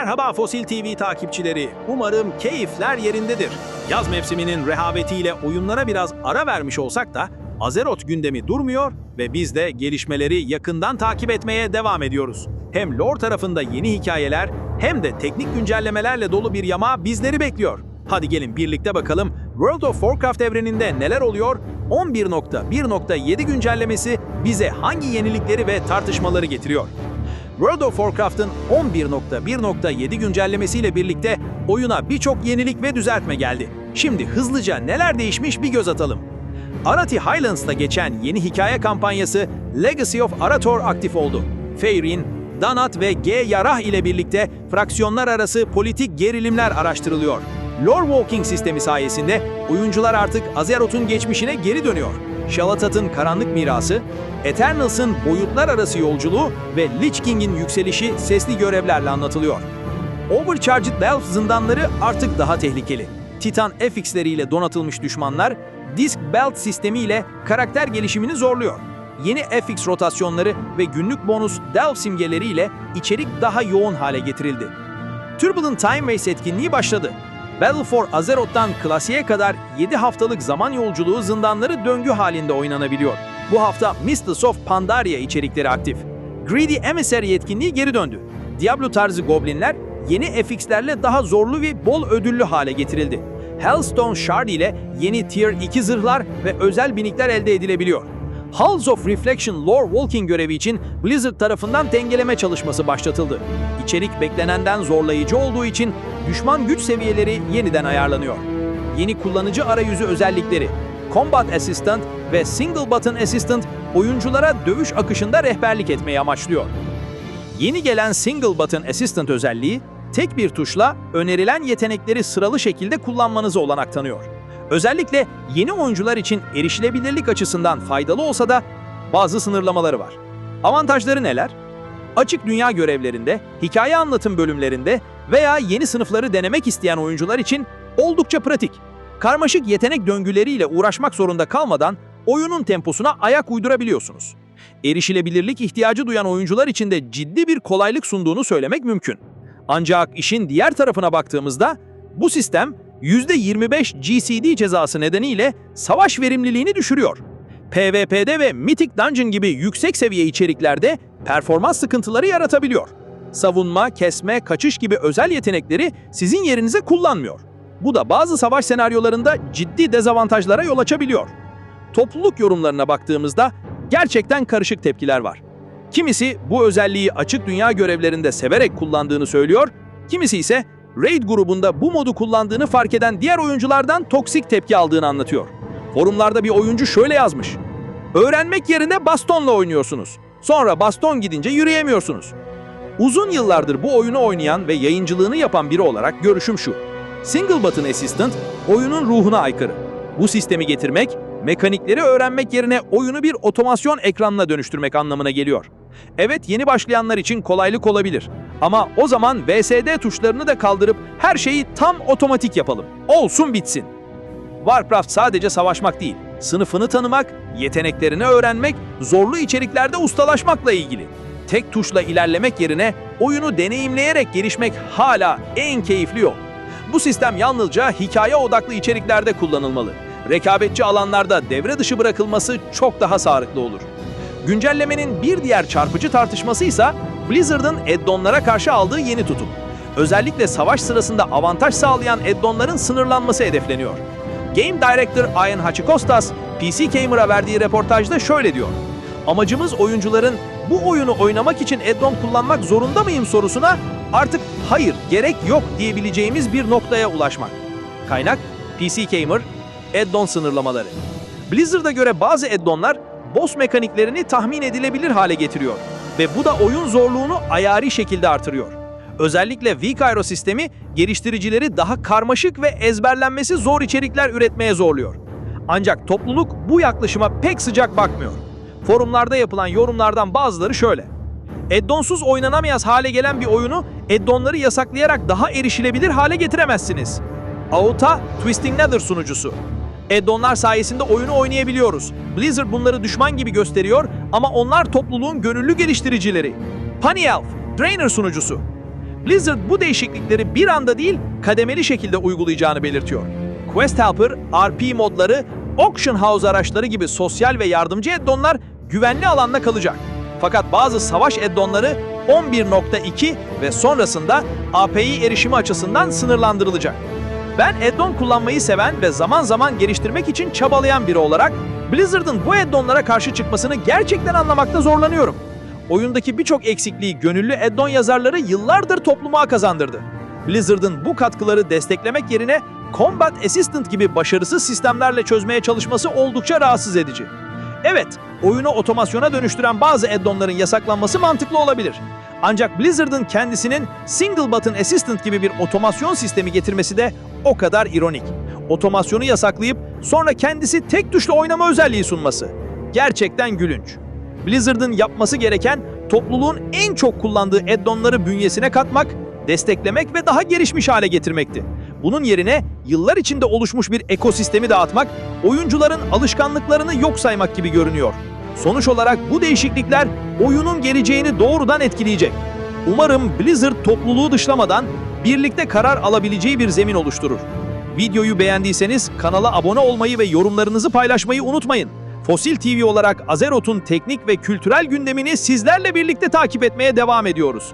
Merhaba Fosil TV takipçileri. Umarım keyifler yerindedir. Yaz mevsiminin rehavetiyle oyunlara biraz ara vermiş olsak da Azeroth gündemi durmuyor ve biz de gelişmeleri yakından takip etmeye devam ediyoruz. Hem lore tarafında yeni hikayeler hem de teknik güncellemelerle dolu bir yama bizleri bekliyor. Hadi gelin birlikte bakalım World of Warcraft evreninde neler oluyor? 11.1.7 güncellemesi bize hangi yenilikleri ve tartışmaları getiriyor? World of Warcraft'ın 11.1.7 güncellemesiyle birlikte oyuna birçok yenilik ve düzeltme geldi. Şimdi hızlıca neler değişmiş bir göz atalım. Arati Highlands'ta geçen yeni hikaye kampanyası Legacy of Arator aktif oldu. Feyrin, Danat ve G. Yarah ile birlikte fraksiyonlar arası politik gerilimler araştırılıyor. Lore Walking sistemi sayesinde oyuncular artık Azeroth'un geçmişine geri dönüyor. Şalatat'ın karanlık mirası, Eternals'ın boyutlar arası yolculuğu ve Lich King'in yükselişi sesli görevlerle anlatılıyor. Overcharged Delph zindanları artık daha tehlikeli. Titan FX'leriyle donatılmış düşmanlar, Disc Belt sistemiyle karakter gelişimini zorluyor. Yeni FX rotasyonları ve günlük bonus Delph simgeleriyle içerik daha yoğun hale getirildi. Turbulent Time Race etkinliği başladı. Battle for Azeroth'tan klasiğe kadar 7 haftalık zaman yolculuğu zindanları döngü halinde oynanabiliyor. Bu hafta Mistress of Pandaria içerikleri aktif. Greedy Emissary etkinliği geri döndü. Diablo tarzı goblinler yeni FX'lerle daha zorlu ve bol ödüllü hale getirildi. Hellstone Shard ile yeni Tier 2 zırhlar ve özel binikler elde edilebiliyor. Halls of Reflection Lore Walking görevi için Blizzard tarafından dengeleme çalışması başlatıldı. İçerik beklenenden zorlayıcı olduğu için düşman güç seviyeleri yeniden ayarlanıyor. Yeni kullanıcı arayüzü özellikleri, Combat Assistant ve Single Button Assistant oyunculara dövüş akışında rehberlik etmeyi amaçlıyor. Yeni gelen Single Button Assistant özelliği, tek bir tuşla önerilen yetenekleri sıralı şekilde kullanmanızı olanak tanıyor. Özellikle yeni oyuncular için erişilebilirlik açısından faydalı olsa da bazı sınırlamaları var. Avantajları neler? Açık dünya görevlerinde, hikaye anlatım bölümlerinde veya yeni sınıfları denemek isteyen oyuncular için oldukça pratik. Karmaşık yetenek döngüleriyle uğraşmak zorunda kalmadan oyunun temposuna ayak uydurabiliyorsunuz. Erişilebilirlik ihtiyacı duyan oyuncular için de ciddi bir kolaylık sunduğunu söylemek mümkün. Ancak işin diğer tarafına baktığımızda bu sistem %25 GCD cezası nedeniyle savaş verimliliğini düşürüyor. PvP'de ve Mythic Dungeon gibi yüksek seviye içeriklerde performans sıkıntıları yaratabiliyor. Savunma, kesme, kaçış gibi özel yetenekleri sizin yerinize kullanmıyor. Bu da bazı savaş senaryolarında ciddi dezavantajlara yol açabiliyor. Topluluk yorumlarına baktığımızda gerçekten karışık tepkiler var. Kimisi bu özelliği açık dünya görevlerinde severek kullandığını söylüyor, kimisi ise Raid grubunda bu modu kullandığını fark eden diğer oyunculardan toksik tepki aldığını anlatıyor. Forumlarda bir oyuncu şöyle yazmış. Öğrenmek yerine bastonla oynuyorsunuz. Sonra baston gidince yürüyemiyorsunuz. Uzun yıllardır bu oyunu oynayan ve yayıncılığını yapan biri olarak görüşüm şu. Single Button Assistant oyunun ruhuna aykırı. Bu sistemi getirmek, mekanikleri öğrenmek yerine oyunu bir otomasyon ekranına dönüştürmek anlamına geliyor. Evet yeni başlayanlar için kolaylık olabilir. Ama o zaman VSD tuşlarını da kaldırıp her şeyi tam otomatik yapalım. Olsun bitsin. Warcraft sadece savaşmak değil, sınıfını tanımak, yeteneklerini öğrenmek, zorlu içeriklerde ustalaşmakla ilgili. Tek tuşla ilerlemek yerine oyunu deneyimleyerek gelişmek hala en keyifli yol. Bu sistem yalnızca hikaye odaklı içeriklerde kullanılmalı. Rekabetçi alanlarda devre dışı bırakılması çok daha sağlıklı olur. Güncellemenin bir diğer çarpıcı tartışması ise Blizzard'ın add-onlara karşı aldığı yeni tutum. Özellikle savaş sırasında avantaj sağlayan add-onların sınırlanması hedefleniyor. Game Director Ian Hachikostas, PC Gamer'a verdiği reportajda şöyle diyor. Amacımız oyuncuların bu oyunu oynamak için add-on kullanmak zorunda mıyım sorusuna artık hayır, gerek yok diyebileceğimiz bir noktaya ulaşmak. Kaynak PC Gamer, add-on sınırlamaları. Blizzard'a göre bazı add-onlar boss mekaniklerini tahmin edilebilir hale getiriyor ve bu da oyun zorluğunu ayari şekilde artırıyor. Özellikle Vikairo sistemi geliştiricileri daha karmaşık ve ezberlenmesi zor içerikler üretmeye zorluyor. Ancak topluluk bu yaklaşıma pek sıcak bakmıyor. Forumlarda yapılan yorumlardan bazıları şöyle. Addonsuz oynanamayaz hale gelen bir oyunu addonları yasaklayarak daha erişilebilir hale getiremezsiniz. Auta, Twisting Nether sunucusu. Addonlar sayesinde oyunu oynayabiliyoruz. Blizzard bunları düşman gibi gösteriyor ama onlar topluluğun gönüllü geliştiricileri. Pony Elf, Drainer sunucusu. Blizzard bu değişiklikleri bir anda değil, kademeli şekilde uygulayacağını belirtiyor. Quest Helper, RP modları, Auction House araçları gibi sosyal ve yardımcı addonlar güvenli alanda kalacak. Fakat bazı savaş addonları 11.2 ve sonrasında API erişimi açısından sınırlandırılacak. Ben addon kullanmayı seven ve zaman zaman geliştirmek için çabalayan biri olarak Blizzard'ın bu addonlara karşı çıkmasını gerçekten anlamakta zorlanıyorum. Oyundaki birçok eksikliği gönüllü addon yazarları yıllardır topluma kazandırdı. Blizzard'ın bu katkıları desteklemek yerine Combat Assistant gibi başarısız sistemlerle çözmeye çalışması oldukça rahatsız edici. Evet, oyunu otomasyona dönüştüren bazı addonların yasaklanması mantıklı olabilir. Ancak Blizzard'ın kendisinin Single Button Assistant gibi bir otomasyon sistemi getirmesi de o kadar ironik. Otomasyonu yasaklayıp sonra kendisi tek tuşla oynama özelliği sunması. Gerçekten gülünç. Blizzard'ın yapması gereken topluluğun en çok kullandığı addonları bünyesine katmak, desteklemek ve daha gelişmiş hale getirmekti. Bunun yerine yıllar içinde oluşmuş bir ekosistemi dağıtmak, oyuncuların alışkanlıklarını yok saymak gibi görünüyor. Sonuç olarak bu değişiklikler oyunun geleceğini doğrudan etkileyecek. Umarım Blizzard topluluğu dışlamadan birlikte karar alabileceği bir zemin oluşturur. Videoyu beğendiyseniz kanala abone olmayı ve yorumlarınızı paylaşmayı unutmayın. Fosil TV olarak Azerot'un teknik ve kültürel gündemini sizlerle birlikte takip etmeye devam ediyoruz.